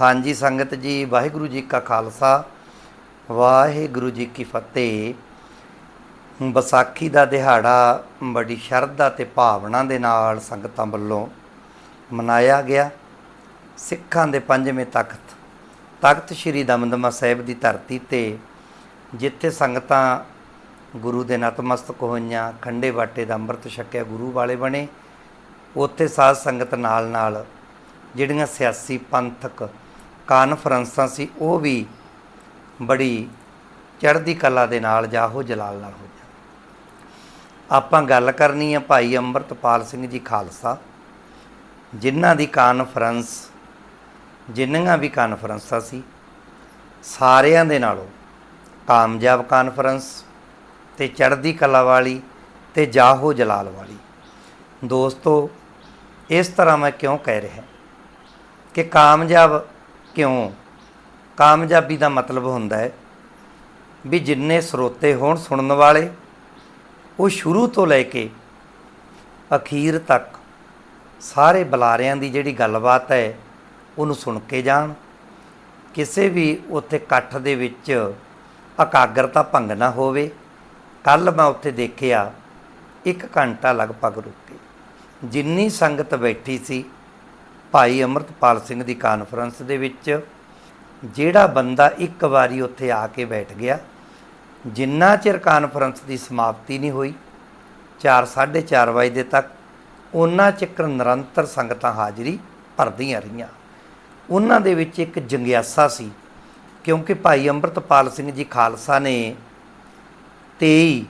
ਹਾਂਜੀ, ਸੰਗਤ ਜੀ, ਵਾਹਿਗੁਰੂ ਜੀ ਕਾ ਖਾਲਸਾ, ਵਾਹਿਗੁਰੂ ਜੀ ਕੀ ਫਤਿਹ। ਵਿਸਾਖੀ ਦਾ ਦਿਹਾੜਾ ਬੜੀ ਸ਼ਰਧਾ ਤੇ ਭਾਵਨਾ ਦੇ ਨਾਲ ਸੰਗਤਾਂ ਵੱਲੋਂ ਮਨਾਇਆ ਗਿਆ। ਸਿੱਖਾਂ ਦੇ ਪੰਜਵੇਂ ਤਖਤ ਤਖਤ ਸ੍ਰੀ ਦਮਦਮਾ ਸਾਹਿਬ ਦੀ ਧਰਤੀ ਤੇ, ਜਿੱਥੇ ਸੰਗਤਾਂ ਗੁਰੂ ਦੇ ਨਤਮਸਤਕ ਹੋਈਆਂ, ਖੰਡੇ ਬਾਟੇ ਦਾ ਅੰਮ੍ਰਿਤ ਛਕਿਆ, ਗੁਰੂ ਵਾਲੇ ਬਣੇ। ਉੱਥੇ ਸਾਧ ਸੰਗਤ ਨਾਲ ਨਾਲ ਜਿਹੜੀਆਂ ਸਿਆਸੀ ਪੰਥਕ ਕਾਨਫਰੰਸਾਂ ਸੀ, ਉਹ ਵੀ ਬੜੀ ਚੜ੍ਹਦੀ ਕਲਾ ਦੇ ਨਾਲ ਜਾਹੋ ਜਲਾਲ ਨਾਲ ਹੋ ਹੋਈਆਂ ਆਪਾਂ ਗੱਲ ਕਰਨੀ ਹੈ ਭਾਈ ਅੰਮ੍ਰਿਤਪਾਲ ਸਿੰਘ ਜੀ ਖਾਲਸਾ, ਜਿਨ੍ਹਾਂ ਦੀ ਕਾਨਫਰੰਸ, ਜਿੰਨੀਆਂ ਵੀ ਕਾਨਫਰੰਸਾਂ ਸੀ, ਸਾਰਿਆਂ ਦੇ ਨਾਲੋਂ ਕਾਮਯਾਬ ਕਾਨਫਰੰਸ ਤੇ ਚੜ੍ਹਦੀ ਕਲਾ ਵਾਲੀ ਤੇ ਜਾਹੋ ਜਲਾਲ ਵਾਲੀ। ਦੋਸਤੋ, ਇਸ ਤਰ੍ਹਾਂ ਮੈਂ ਕਿਉਂ ਕਹਿ ਰਿਹਾ? ਕਿ ਕਾਮਯਾਬ ਕਿਉਂ? ਕਾਮਯਾਬੀ ਦਾ ਮਤਲਬ ਹੁੰਦਾ ਹੈ ਵੀ ਜਿੰਨੇ ਸਰੋਤੇ ਹੋਣ ਸੁਣਨ ਵਾਲੇ, ਉਹ ਸ਼ੁਰੂ ਤੋਂ ਲੈ ਕੇ ਅਖੀਰ ਤੱਕ ਸਾਰੇ ਬੁਲਾਰਿਆਂ ਦੀ ਜਿਹੜੀ ਗੱਲਬਾਤ ਹੈ, ਉਹਨੂੰ ਸੁਣ ਕੇ ਜਾਣ। ਕਿਸੇ ਵੀ ਉੱਥੇ ਇਕੱਠ ਦੇ ਵਿੱਚ ਇਕਾਗਰਤਾ ਭੰਗ ਨਾ ਹੋਵੇ। ਕੱਲ ਮੈਂ ਉੱਥੇ ਦੇਖਿਆ, ਇੱਕ ਘੰਟਾ ਲਗਭਗ ਰੁਕੇ ਜਿੰਨੀ ਸੰਗਤ ਬੈਠੀ ਸੀ ਭਾਈ ਅਮਰਤਪਾਲ ਸਿੰਘ ਦੀ ਕਾਨਫਰੰਸ ਦੇ ਵਿੱਚ ਜਿਹੜਾ ਬੰਦਾ ਇੱਕ ਵਾਰੀ ਉੱਥੇ ਆ ਕੇ ਬੈਠ ਗਿਆ, ਜਿੰਨਾ ਚਿਰ ਕਾਨਫਰੰਸ ਦੀ ਸਮਾਪਤੀ ਨਹੀਂ ਹੋਈ 4 4:30 ਵਜੇ ਦੇ ਤੱਕ ਉਹਨਾਂ ਚਿਰ ਨਿਰੰਤਰ ਸੰਗਤਾਂ ਹਾਜ਼ਰੀ ਭਰਦੀਆਂ ਰਹੀਆਂ। ਉਹਨਾਂ ਦੇ ਵਿੱਚ ਇੱਕ ਜੰਗਿਆਸਾ ਸੀ, ਕਿਉਂਕਿ ਭਾਈ ਅੰਮ੍ਰਿਤਪਾਲ ਸਿੰਘ ਜੀ ਖਾਲਸਾ ਨੇ 23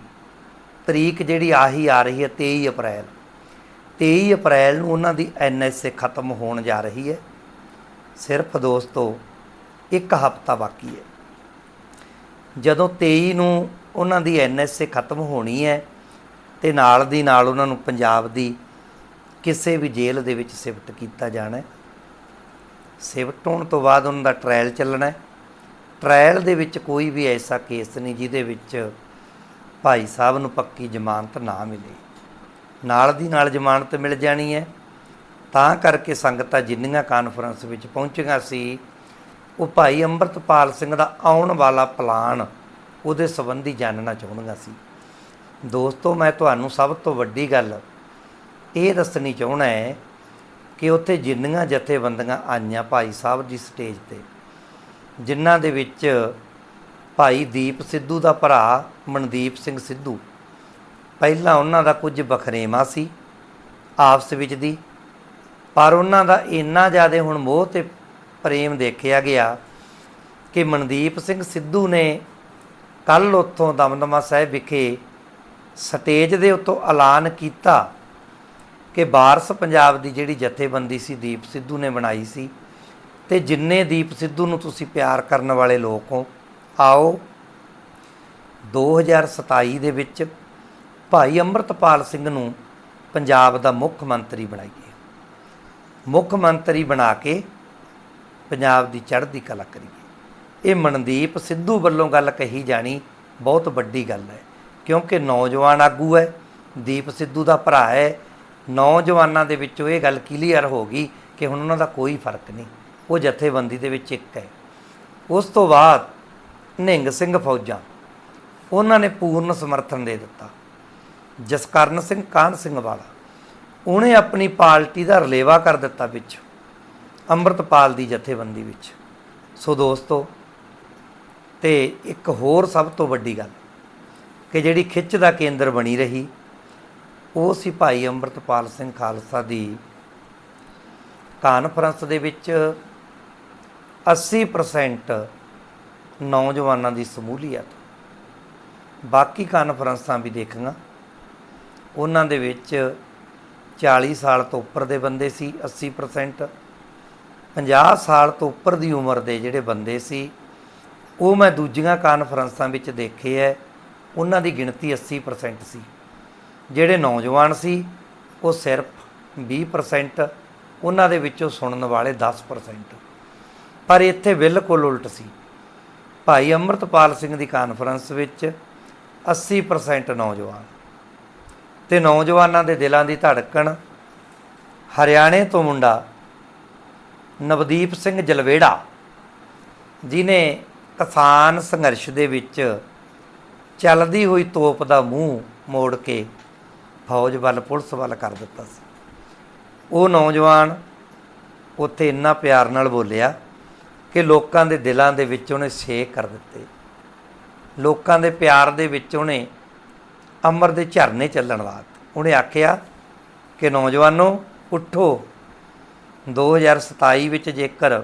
ਤਰੀਕ ਜਿਹੜੀ ਆਹੀ ਆ ਰਹੀ ਹੈ 23 ਅਪ੍ਰੈਲ। 23 ਅਪ੍ਰੈਲ ਨੂੰ ਉਹਨਾਂ ਦੀ ਐਨਐਸਏ ਖਤਮ ਹੋਣ ਜਾ ਰਹੀ ਹੈ। ਸਿਰਫ ਦੋਸਤੋ, ਇੱਕ ਹਫ਼ਤਾ ਬਾਕੀ ਹੈ। ਜਦੋਂ 23 ਨੂੰ ਉਹਨਾਂ ਦੀ ਐਨਐਸਏ ਖਤਮ ਹੋਣੀ ਹੈ ਤੇ ਨਾਲ ਦੀ ਨਾਲ ਉਹਨਾਂ ਨੂੰ ਪੰਜਾਬ ਦੀ ਕਿਸੇ ਵੀ ਜੇਲ੍ਹ ਦੇ ਵਿੱਚ ਸ਼ਿਫਟ ਕੀਤਾ ਜਾਣਾ ਹੈ। ਸ਼ਿਫਟ ਹੋਣ ਤੋਂ ਬਾਅਦ ਉਹਨਾਂ ਦਾ ਟ੍ਰਾਇਲ ਚੱਲਣਾ ਹੈ। ਟ੍ਰਾਇਲ ਦੇ ਵਿੱਚ ਕੋਈ ਵੀ ਐਸਾ ਕੇਸ ਨਹੀਂ ਜਿਹਦੇ ਵਿੱਚ ਭਾਈ ਸਾਹਿਬ ਨੂੰ ਪੱਕੀ ਜ਼ਮਾਨਤ ਨਾ ਮਿਲੇ। ਨਾਲ ਦੀ ਨਾਲ ਜ਼ਮਾਨਤ ਮਿਲ ਜਾਣੀ ਹੈ। ਤਾਂ ਕਰਕੇ ਸੰਗਤਾਂ ਜਿੰਨੀਆਂ ਕਾਨਫਰੰਸ ਵਿੱਚ ਪਹੁੰਚੀਆਂ ਸੀ, ਉਹ ਭਾਈ ਅੰਮ੍ਰਿਤਪਾਲ ਸਿੰਘ ਦਾ ਆਉਣ ਵਾਲਾ ਪਲਾਨ ਉਹਦੇ ਸੰਬੰਧੀ ਜਾਣਨਾ ਚਾਹੁੰਦੀਆਂ ਸੀ। ਦੋਸਤੋ, ਮੈਂ ਤੁਹਾਨੂੰ ਸਭ ਤੋਂ ਵੱਡੀ ਗੱਲ ਇਹ ਦੱਸਣੀ ਚਾਹੁੰਦਾ ਹੈ ਕਿ ਉੱਥੇ ਜਿੰਨੀਆਂ ਜਥੇਬੰਦੀਆਂ ਆਈਆਂ ਭਾਈ ਸਾਹਿਬ ਦੀ ਸਟੇਜ ਤੇ, ਜਿਨ੍ਹਾਂ ਦੇ ਵਿੱਚ ਭਾਈ ਦੀਪ ਸਿੱਧੂ ਦਾ ਭਰਾ ਮਨਦੀਪ ਸਿੰਘ ਸਿੱਧੂ ਪਹਿਲਾਂ ਉਹਨਾਂ ਦਾ ਕੁਝ ਬਖਰੇਵਾ ਸੀ ਆਪਸ ਵਿੱਚ ਦੀ। ਪਰ ਉਹਨਾਂ ਦਾ ਇੰਨਾ ਜ਼ਿਆਦਾ ਹੁਣ ਮੋਹ ਤੇ ਪ੍ਰੇਮ ਦੇਖਿਆ ਗਿਆ ਕਿ ਮਨਦੀਪ ਸਿੰਘ ਸਿੱਧੂ ਨੇ ਕੱਲ ਉੱਥੋਂ ਦਮਦਮਾ ਸਾਹਿਬ ਵਿਖੇ ਸਟੇਜ ਦੇ ਉੱਤੋਂ ਐਲਾਨ ਕੀਤਾ ਕਿ ਬਾਰਸ ਪੰਜਾਬ ਦੀ ਜਿਹੜੀ ਜਥੇਬੰਦੀ ਸੀ ਦੀਪ ਸਿੱਧੂ ਨੇ ਬਣਾਈ ਸੀ ਤੇ ਜਿੰਨੇ ਦੀਪ ਸਿੱਧੂ ਨੂੰ ਤੁਸੀਂ ਪਿਆਰ ਕਰਨ ਵਾਲੇ ਲੋਕ ਹੋ, ਆਓ 2027 ਦੇ ਵਿੱਚ ਭਾਈ ਅੰਮ੍ਰਿਤਪਾਲ ਸਿੰਘ ਨੂੰ ਪੰਜਾਬ ਦਾ ਮੁੱਖ ਮੰਤਰੀ ਬਣਾਈਏ। ਮੁੱਖ ਮੰਤਰੀ ਬਣਾ ਕੇ ਪੰਜਾਬ ਦੀ ਚੜ੍ਹਦੀ ਕਲਾ ਕਰੀਏ। ਇਹ ਮਨਦੀਪ ਸਿੱਧੂ ਵੱਲੋਂ ਗੱਲ ਕਹੀ ਜਾਣੀ ਬਹੁਤ ਵੱਡੀ ਗੱਲ ਹੈ, ਕਿਉਂਕਿ ਨੌਜਵਾਨ ਆਗੂ ਹੈ, ਦੀਪ ਸਿੱਧੂ ਦਾ ਭਰਾ ਹੈ। ਨੌਜਵਾਨਾਂ ਦੇ ਵਿੱਚੋਂ ਇਹ ਗੱਲ ਕਲੀਅਰ ਹੋ ਗਈ ਕਿ ਹੁਣ ਉਹਨਾਂ ਦਾ ਕੋਈ ਫ਼ਰਕ ਨਹੀਂ, ਉਹ ਜਥੇਬੰਦੀ ਦੇ ਵਿੱਚ ਇੱਕ ਹੈ। ਉਸ ਤੋਂ ਬਾਅਦ ਨਿੰਗ ਸਿੰਘ ਫੌਜਾਂ, ਉਹਨਾਂ ਨੇ ਪੂਰਨ ਸਮਰਥਨ ਦੇ ਦਿੱਤਾ। ਜਸਕਰਨ ਸਿੰਘ, ਕਾਹਨ ਸਿੰਘ ਵਾਲਾ। ਉਹਨੇ ਆਪਣੀ ਪਾਰਟੀ ਦਾ ਰਲੇਵਾ ਕਰ ਦਿੱਤਾ ਵਿੱਚ, ਅੰਮ੍ਰਿਤਪਾਲ ਦੀ ਜਥੇਬੰਦੀ ਵਿੱਚ। ਸੋ ਦੋਸਤੋ, ਤੇ ਇੱਕ ਹੋਰ ਸਭ ਤੋਂ ਵੱਡੀ ਗੱਲ, ਕਿ ਜਿਹੜੀ ਖਿੱਚ ਦਾ ਕੇਂਦਰ ਬਣੀ ਰਹੀ, ਉਹ ਸੀ ਭਾਈ ਅੰਮ੍ਰਿਤਪਾਲ ਸਿੰਘ ਖਾਲਸਾ ਦੀ ਕਾਨਫਰੰਸ ਦੇ ਵਿੱਚ 80% ਨੌਜਵਾਨਾਂ ਦੀ ਸਮੂਲੀਅਤ। ਬਾਕੀ ਕਾਨਫਰੰਸਾਂ ਵੀ ਦੇਖੀਆਂ। ਉਹਨਾਂ ਦੇ ਵਿੱਚ 40 ਸਾਲ ਤੋਂ ਉੱਪਰ ਦੇ ਬੰਦੇ ਸੀ 80% 50 ਸਾਲ ਤੋਂ ਉੱਪਰ ਦੀ ਉਮਰ ਦੇ ਜਿਹੜੇ ਬੰਦੇ ਸੀ, ਉਹ ਮੈਂ ਦੂਜੀਆਂ ਕਾਨਫਰੰਸਾਂ ਵਿੱਚ ਦੇਖੇ ਐ, ਉਹਨਾਂ ਦੀ ਗਿਣਤੀ 80% ਸੀ। ਜਿਹੜੇ ਨੌਜਵਾਨ ਸੀ, ਉਹ ਸਿਰਫ 20% ਉਹਨਾਂ ਦੇ ਵਿੱਚੋਂ ਸੁਣਨ ਵਾਲੇ 10% ਪਰ ਇੱਥੇ ਬਿਲਕੁਲ ਉਲਟ ਸੀ। ਭਾਈ ਅੰਮ੍ਰਿਤਪਾਲ ਸਿੰਘ ਦੀ ਕਾਨਫਰੰਸ ਵਿੱਚ 80% ਨੌਜਵਾਨ। ਤੇ ਨੌਜਵਾਨਾਂ ਦੇ ਦਿਲਾਂ ਦੀ ਧੜਕਣ। ਹਰਿਆਣੇ ਤੋਂ ਮੁੰਡਾ ਨਵਦੀਪ ਸਿੰਘ ਜਲਵੇੜਾ ਜਿਨੇ ਕਿਸਾਨ ਸੰਘਰਸ਼ ਦੇ ਵਿੱਚ ਚੱਲਦੀ ਹੋਈ ਤੋਪ ਦਾ ਮੂੰਹ ਮੋੜ ਕੇ ਫੌਜ ਵੱਲ, ਪੁਲਿਸ ਵੱਲ ਕਰ ਦਿੱਤਾ ਸੀ। ਉਹ ਨੌਜਵਾਨ ਉੱਥੇ ਇੰਨਾ ਪਿਆਰ ਨਾਲ ਬੋਲਿਆ ਕਿ ਲੋਕਾਂ ਦੇ ਦਿਲਾਂ ਦੇ ਵਿੱਚ ਉਹਨੇ ਛੇਕ ਕਰ ਦਿੱਤੇ। ਲੋਕਾਂ ਦੇ ਪਿਆਰ ਦੇ ਵਿੱਚ ਉਹਨੇ ਅਮਰ ਦੇ ਝਰਨੇ ਚੱਲਣ ਲਾਤੇ ਉਹਨੇ ਆਖਿਆ ਕਿ ਨੌਜਵਾਨੋ, ਉੱਠੋ। 2027 ਵਿੱਚ ਜੇਕਰ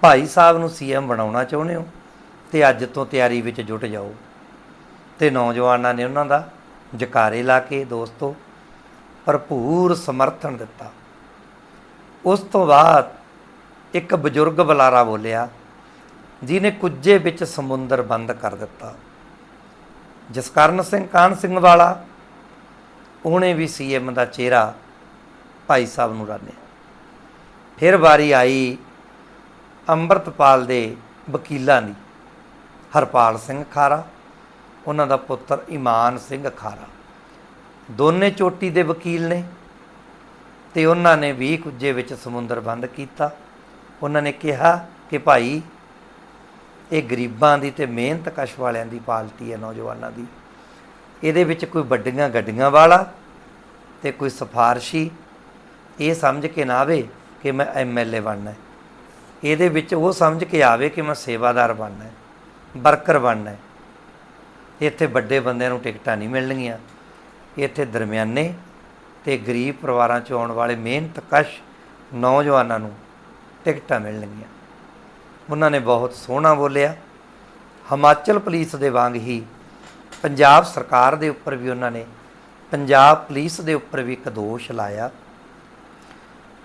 ਭਾਈ ਸਾਹਿਬ ਨੂੰ ਸੀਐਮ ਬਣਾਉਣਾ ਚਾਹੁੰਦੇ ਹੋ, ਤੇ ਅੱਜ ਤੋਂ ਤਿਆਰੀ ਵਿੱਚ ਜੁਟ ਜਾਓ। ਤੇ ਨੌਜਵਾਨਾਂ ਨੇ ਉਹਨਾਂ ਦਾ ਜਕਾਰੇ ਲਾ ਕੇ, ਦੋਸਤੋ, ਭਰਪੂਰ ਸਮਰਥਨ ਦਿੱਤਾ। ਉਸ ਤੋਂ ਬਾਅਦ ਇੱਕ ਬਜ਼ੁਰਗ ਬੁਲਾਰਾ ਬੋਲਿਆ ਜਿਨੇ ਕੁੱਜੇ ਵਿੱਚ ਸਮੁੰਦਰ ਬੰਦ ਕਰ ਦਿੱਤਾ। ਜਸਕਰਨ ਸਿੰਘ ਕਾਨ ਸਿੰਘ ਵਾਲਾ, ਉਹਨੇ ਵੀ ਸੀਐਮ ਦਾ ਚਿਹਰਾ ਭਾਈ ਸਾਹਿਬ ਨੂੰ ਰਾਨਿਆ ਫਿਰ ਵਾਰੀ ਆਈ ਅੰਮ੍ਰਿਤਪਾਲ ਦੇ ਵਕੀਲਾਂ ਦੀ, ਹਰਪਾਲ ਸਿੰਘ ਖਾਰਾ, ਉਹਨਾਂ ਦਾ ਪੁੱਤਰ ਇਮਾਨ ਸਿੰਘ ਖਾਰਾ। ਦੋਨੇ ਚੋਟੀ ਦੇ ਵਕੀਲ ਨੇ ਤੇ ਉਹਨਾਂ ਨੇ ਵੀ ਕੁੱਜੇ ਵਿੱਚ ਸਮੁੰਦਰ ਬੰਦ ਕੀਤਾ। ਉਹਨਾਂ ਨੇ ਕਿਹਾ ਕਿ ਭਾਈ ਇਹ ਗਰੀਬਾਂ ਦੀ ਤੇ ਮਿਹਨਤ ਕਸ਼ ਵਾਲਿਆਂ ਦੀ ਪਾਰਟੀ ਹੈ ਨੌਜਵਾਨਾਂ ਦੀ। ਇਹਦੇ ਵਿੱਚ ਕੋਈ ਵੱਡੀਆਂ ਗੱਡੀਆਂ ਵਾਲਾ ਤੇ ਕੋਈ ਸਿਫਾਰਸ਼ੀ, ਇਹ ਸਮਝ ਕੇ ਨਾ ਆਵੇ ਕਿ ਮੈਂ ਐਮਐਲਏ ਬਣਨਾ ਹੈ। ਇਹਦੇ ਵਿੱਚ ਉਹ ਸਮਝ ਕੇ ਆਵੇ ਕਿ ਮੈਂ ਸੇਵਾਦਾਰ ਬਣਨਾ ਹੈ, ਵਰਕਰ ਬਣਨਾ ਹੈ। ਇੱਥੇ ਵੱਡੇ ਬੰਦਿਆਂ ਨੂੰ ਟਿਕਟਾਂ ਨਹੀਂ ਮਿਲਣਗੀਆਂ। ਇੱਥੇ ਦਰਮਿਆਨੇ ਤੇ ਗਰੀਬ ਪਰਿਵਾਰਾਂ ਚੋਂ ਆਉਣ ਵਾਲੇ ਮਿਹਨਤਕਸ਼ ਨੌਜਵਾਨਾਂ ਨੂੰ ਟਿਕਟਾਂ ਮਿਲਣਗੀਆਂ। ਉਹਨਾਂ ਨੇ ਬਹੁਤ ਸੋਹਣਾ ਬੋਲਿਆ। ਹਿਮਾਚਲ ਪੁਲਿਸ ਦੇ ਵਾਂਗ ਹੀ ਪੰਜਾਬ ਸਰਕਾਰ ਦੇ ਉੱਪਰ ਵੀ ਉਹਨਾਂ ਨੇ ਪੰਜਾਬ ਪੁਲਿਸ ਦੇ ਉੱਪਰ ਵੀ ਇੱਕ ਦੋਸ਼ ਲਾਇਆ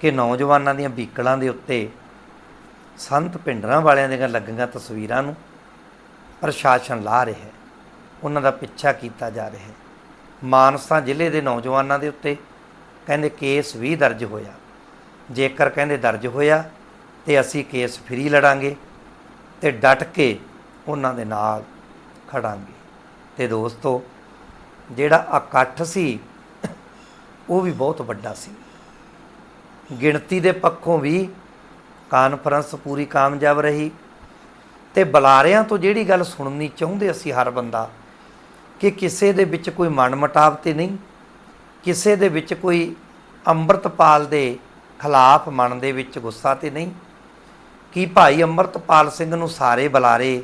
ਕਿ ਨੌਜਵਾਨਾਂ ਦੀਆਂ ਵਹੀਕਲਾਂ ਦੇ ਉੱਤੇ ਸੰਤ ਪਿੰਡਰਾਂ ਵਾਲਿਆਂ ਦੀਆਂ ਲੱਗੀਆਂ ਤਸਵੀਰਾਂ ਨੂੰ ਪ੍ਰਸ਼ਾਸਨ ਲਾ ਰਿਹਾ ਹੈ। ਉਹਨਾਂ ਦਾ ਪਿੱਛਾ ਕੀਤਾ ਜਾ ਰਿਹਾ ਹੈ। ਮਾਨਸਾ ਜ਼ਿਲ੍ਹੇ ਦੇ ਨੌਜਵਾਨਾਂ ਦੇ ਉੱਤੇ ਕਹਿੰਦੇ ਕੇਸ ਵੀ ਦਰਜ ਹੋਇਆ। ਜੇਕਰ ਕਹਿੰਦੇ ਦਰਜ ਹੋਇਆ ਤੇ ਅਸੀਂ ਕੇਸ ਫਰੀ ਲੜਾਂਗੇ ਤੇ ਡਟ ਕੇ ਉਹਨਾਂ ਦੇ ਨਾਲ ਖੜਾਂਗੇ। ਤੇ ਦੋਸਤੋ, ਜਿਹੜਾ ਇਕੱਠ ਸੀ, ਉਹ ਵੀ ਬਹੁਤ ਵੱਡਾ ਸੀ। ਗਿਣਤੀ ਦੇ ਪੱਖੋਂ ਵੀ ਕਾਨਫਰੰਸ ਪੂਰੀ ਕਾਮਯਾਬ ਰਹੀ ਤੇ ਬੁਲਾਰਿਆਂ ਤੋਂ ਜਿਹੜੀ ਗੱਲ ਸੁਣਨੀ ਚਾਹੁੰਦੇ ਅਸੀਂ ਹਰ ਬੰਦਾ, ਕਿ ਕਿਸੇ ਦੇ ਵਿੱਚ ਕੋਈ ਮਨਮਟਾਵ ਤੇ ਨਹੀਂ, ਕਿਸੇ ਦੇ ਵਿੱਚ ਕੋਈ ਅੰਮ੍ਰਿਤਪਾਲ ਦੇ ਖਿਲਾਫ ਮਨ ਦੇ ਵਿੱਚ ਗੁੱਸਾ ਤੇ ਨਹੀਂ ਕਿ ਭਾਈ ਅੰਮ੍ਰਿਤਪਾਲ ਸਿੰਘ ਨੂੰ ਸਾਰੇ ਬੁਲਾਰੇ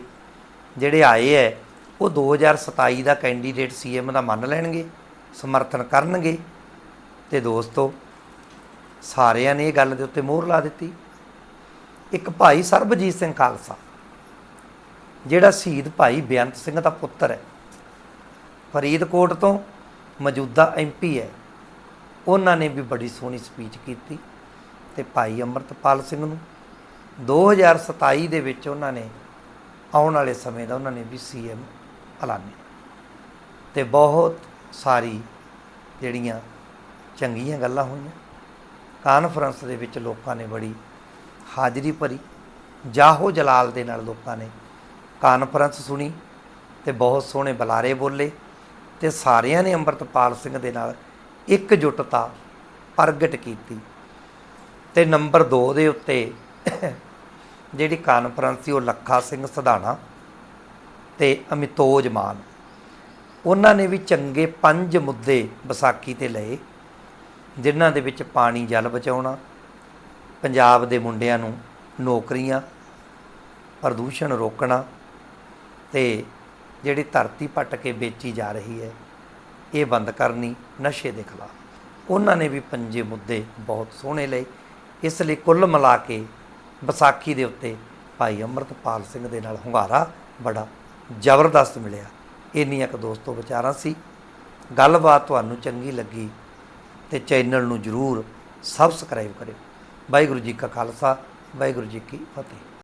ਜਿਹੜੇ ਆਏ ਐ, ਉਹ 2027 ਦਾ ਕੈਂਡੀਡੇਟ ਸੀਐਮ ਦਾ ਮੰਨ ਲੈਣਗੇ, ਸਮਰਥਨ ਕਰਨਗੇ। ਤੇ ਦੋਸਤੋ, ਸਾਰਿਆਂ ਨੇ ਇਹ ਗੱਲ ਦੇ ਉੱਤੇ ਮੋਹਰ ਲਾ ਦਿੱਤੀ। ਇੱਕ ਭਾਈ ਸਰਬਜੀਤ ਸਿੰਘ ਖਾਲਸਾ, ਜਿਹੜਾ ਸ਼ਹੀਦ ਭਾਈ ਬੇਅੰਤ ਸਿੰਘ ਦਾ ਪੁੱਤਰ ਹੈ ਫਰੀਦਕੋਟ ਤੋਂ ਮੌਜੂਦਾ ਐਮਪੀ ਹੈ ਉਹਨਾਂ ਨੇ ਵੀ ਬੜੀ ਸੋਹਣੀ ਸਪੀਚ ਕੀਤੀ ਤੇ ਭਾਈ ਅਮਰਤਪਾਲ ਸਿੰਘ ਨੂੰ 2027 ਦੇ ਵਿੱਚ ਉਹਨਾਂ ਨੇ ਆਉਣ ਵਾਲੇ ਸਮੇਂ ਦਾ ਉਹਨਾਂ ਨੇ ਵੀ ਸੀਐਮ ਐਲਾਨਿਆ। ਤੇ ਬਹੁਤ ਸਾਰੀ ਜਿਹੜੀਆਂ ਚੰਗੀਆਂ ਗੱਲਾਂ ਹੋਈਆਂ। ਕਾਨਫਰੰਸ ਦੇ ਵਿੱਚ ਲੋਕਾਂ ਨੇ ਬੜੀ ਹਾਜ਼ਰੀ ਭਰੀ। ਜਾਹੋ ਜਲਾਲ ਦੇ ਨਾਲ ਲੋਕਾਂ ਨੇ ਕਾਨਫਰੰਸ ਸੁਣੀ ਤੇ ਬਹੁਤ ਸੋਹਣੇ ਬੁਲਾਰੇ ਬੋਲੇ ਤੇ ਸਾਰਿਆਂ ਨੇ ਅੰਮ੍ਰਿਤਪਾਲ ਸਿੰਘ ਦੇ ਨਾਲ ਇੱਕ ਇਕਜੁੱਟਤਾ ਪ੍ਰਗਟ ਕੀਤੀ। ਤੇ ਨੰਬਰ 2 ਦੇ ਉੱਤੇ ਜਿਹੜੀ ਕਾਨਫਰੰਸ ਸੀ ਉਹ ਲੱਖਾ ਸਿੰਘ ਸਧਾਣਾ ਤੇ ਅਮਿਤੋਜ ਮਾਨ। ਉਹਨਾਂ ਨੇ ਵੀ ਚੰਗੇ ਪੰਜ ਮੁੱਦੇ ਵਿਸਾਖੀ ਤੇ ਲਏ, ਜਿਨ੍ਹਾਂ ਦੇ ਵਿੱਚ ਪਾਣੀ, ਜਲ ਬਚਾਉਣਾ, ਪੰਜਾਬ ਦੇ ਮੁੰਡਿਆਂ ਨੂੰ ਨੌਕਰੀਆਂ, ਪ੍ਰਦੂਸ਼ਣ ਰੋਕਣਾ ਤੇ ਜਿਹੜੀ ਧਰਤੀ ਪੱਟ ਕੇ ਵੇਚੀ ਜਾ ਰਹੀ ਹੈ, ਇਹ ਬੰਦ ਕਰਨੀ, ਨਸ਼ੇ ਦੇ ਖਿਲਾਫ। ਉਹਨਾਂ ਨੇ ਵੀ ਪੰਜੇ ਮੁੱਦੇ ਬਹੁਤ ਸੋਹਣੇ ਲਏ। ਇਸ ਲਈ ਕੁੱਲ ਮਿਲਾ ਕੇ ਵਿਸਾਖੀ ਦੇ ਉੱਤੇ ਭਾਈ ਅਮਰਤਪਾਲ ਸਿੰਘ ਦੇ ਨਾਲ ਹੁੰਗਾਰਾ ਬੜਾ ਜ਼ਬਰਦਸਤ ਮਿਲਿਆ। ਇੰਨੀਆਂ ਕੁ ਦੋਸਤੋ ਵਿਚਾਰਾਂ ਸੀ। ਗੱਲਬਾਤ ਤੁਹਾਨੂੰ ਚੰਗੀ ਲੱਗੀ ਤੇ ਚੈਨਲ ਨੂੰ ਜਰੂਰ ਸਬਸਕ੍ਰਾਈਬ ਕਰਿਓ। ਵਾਹਿਗੁਰੂ ਜੀ ਕਾ ਖਾਲਸਾ, ਵਾਹਿਗੁਰੂ ਜੀ ਕੀ ਫਤਿਹ।